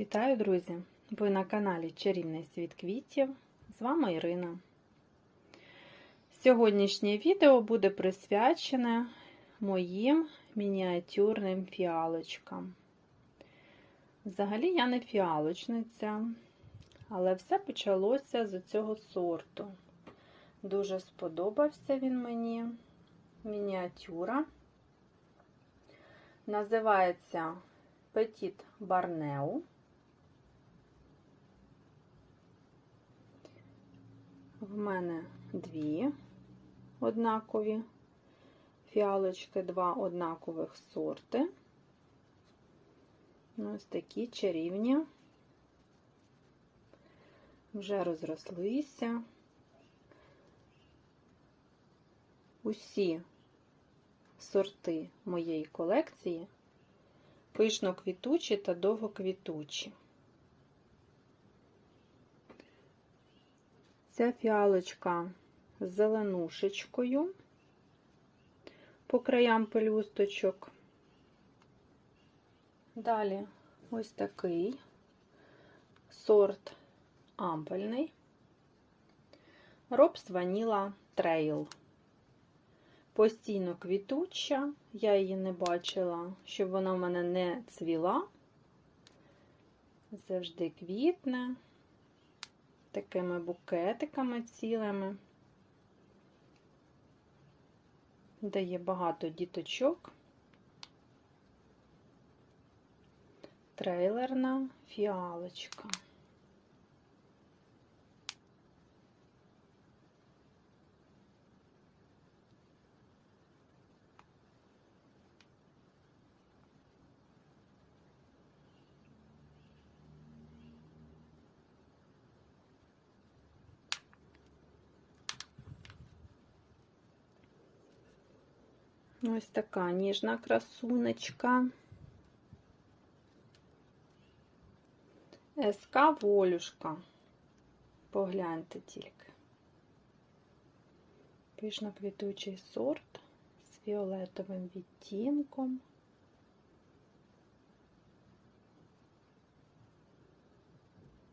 Вітаю, друзі! Ви на каналі Чарівний світ квітів. З вами Ірина. Сьогоднішнє відео буде присвячене моїм мініатюрним фіалочкам. Взагалі, я не фіалочниця, але все почалося з цього сорту. Дуже сподобався він мені. Мініатюра. Називається Petit Барнеу. В мене дві однакові фіалочки, два однакових сорти. Ось такі чарівні, вже розрослися. Усі сорти моєї колекції пишно-квітучі та довгоквітучі. Ця фіалочка з зеленушечкою по краям пелюсточок. Далі ось такий сорт ампельний, Робс Ваніла Трейл. Постійно квітуча, я її не бачила, щоб вона в мене не цвіла. Завжди квітне, такими букетиками цілими. де є багато діточок. Трейлерна фіалочка. Ось така ніжна красунечка. СК Волюшка. Погляньте тільки. Пишно квітучий сорт з фіолетовим відтінком.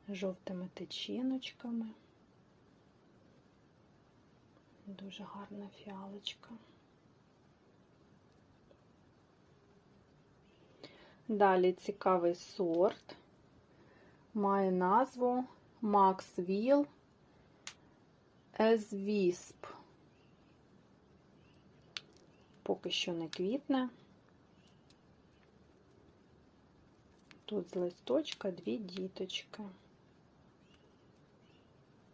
Жовтими течіночками. Дуже гарна фіалочка. Далі цікавий сорт. Має назву Maxwell Wisp. Поки що не квітне. Тут з листочка дві діточки.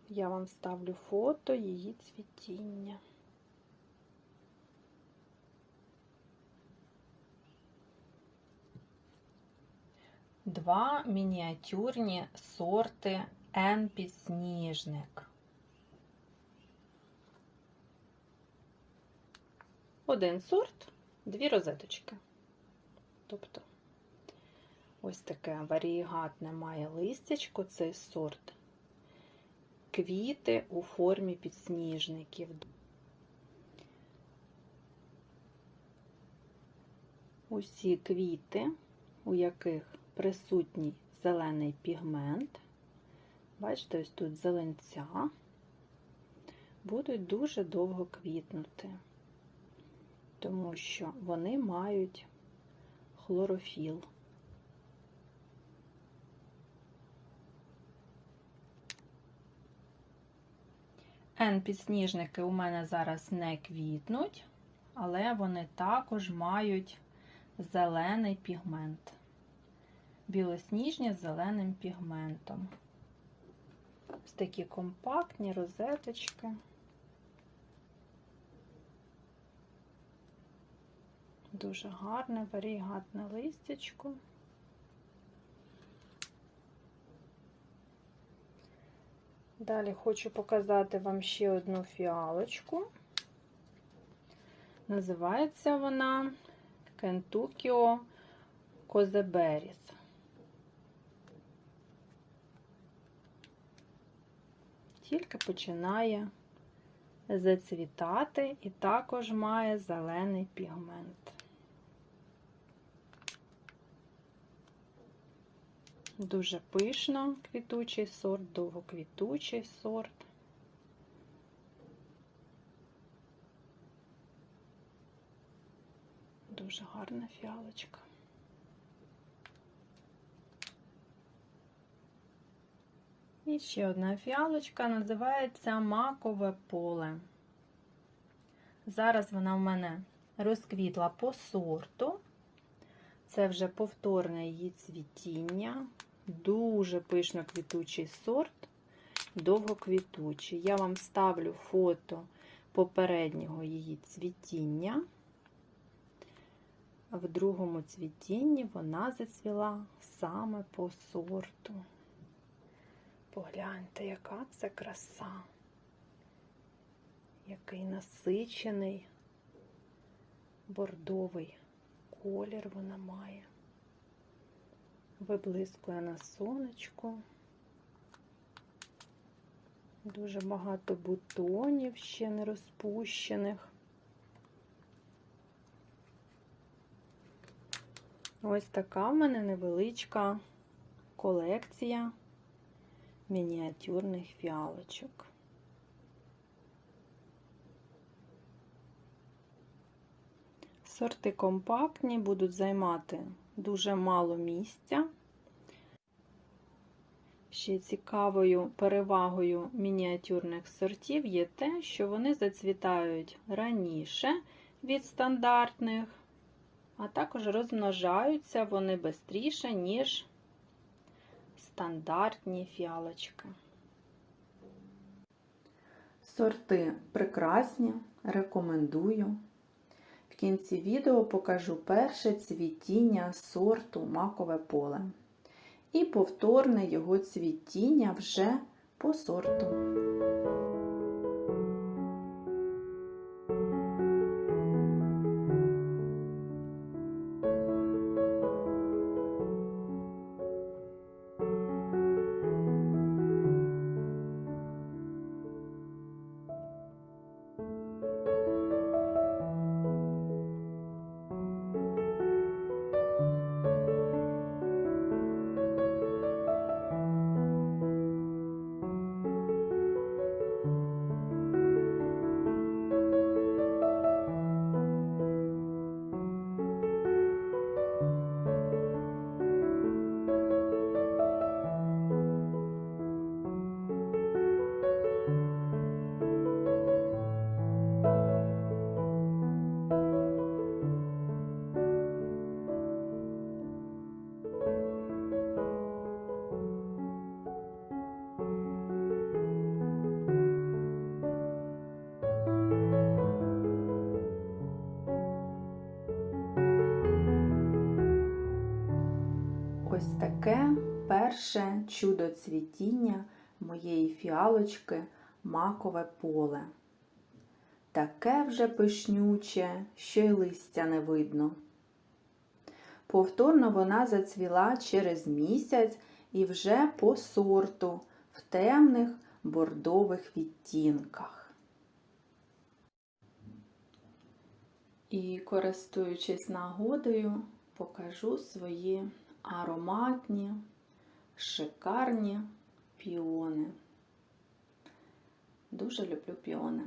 Я вам ставлю фото її цвітіння. Два мініатюрні сорти Н-підсніжник. Один сорт, дві розеточки. Тобто, ось таке варієгатне має листячко, цей сорт. Квіти у формі підсніжників. Усі квіти, у яких присутній зелений пігмент. Бачите, ось тут зеленця, будуть дуже довго квітнути, тому що вони мають хлорофіл. Н-підсніжники у мене зараз не квітнуть, але вони також мають зелений пігмент білосніжні з зеленим пігментом. Ось такі компактні розеточки. Дуже гарне, варігатне листячко. Далі хочу показати вам ще одну фіалочку. Називається вона Кентукіо Козеберіс. Тільки починає зацвітати і також має зелений пігмент. Дуже пишно квітучий сорт, довгоквітучий сорт. Дуже гарна фіалочка. І ще одна фіалочка називається макове поле. Зараз вона в мене розквітла по сорту. Це вже повторне її цвітіння. Дуже пишно квітучий сорт, довгоквітучий. Я вам ставлю фото попереднього її цвітіння. В другому цвітінні вона зацвіла саме по сорту. Погляньте, яка це краса, який насичений бордовий колір вона має. Виблискує на сонечку. Дуже багато бутонів ще не розпущених. Ось така в мене невеличка колекція мініатюрних фіалочок. Сорти компактні, будуть займати дуже мало місця. Ще цікавою перевагою мініатюрних сортів є те, що вони зацвітають раніше від стандартних, а також розмножаються вони швидше, ніж стандартні фіалочки. Сорти прекрасні, рекомендую. В кінці відео покажу перше цвітіння сорту макове поле і повторне його цвітіння вже по сорту. Ось таке перше чудо цвітіння моєї фіалочки макове поле. Таке вже пишнюче, що й листя не видно. Повторно вона зацвіла через місяць і вже по сорту в темних бордових відтінках. І, користуючись нагодою, покажу свої ароматні, шикарні піони. Дуже люблю піони.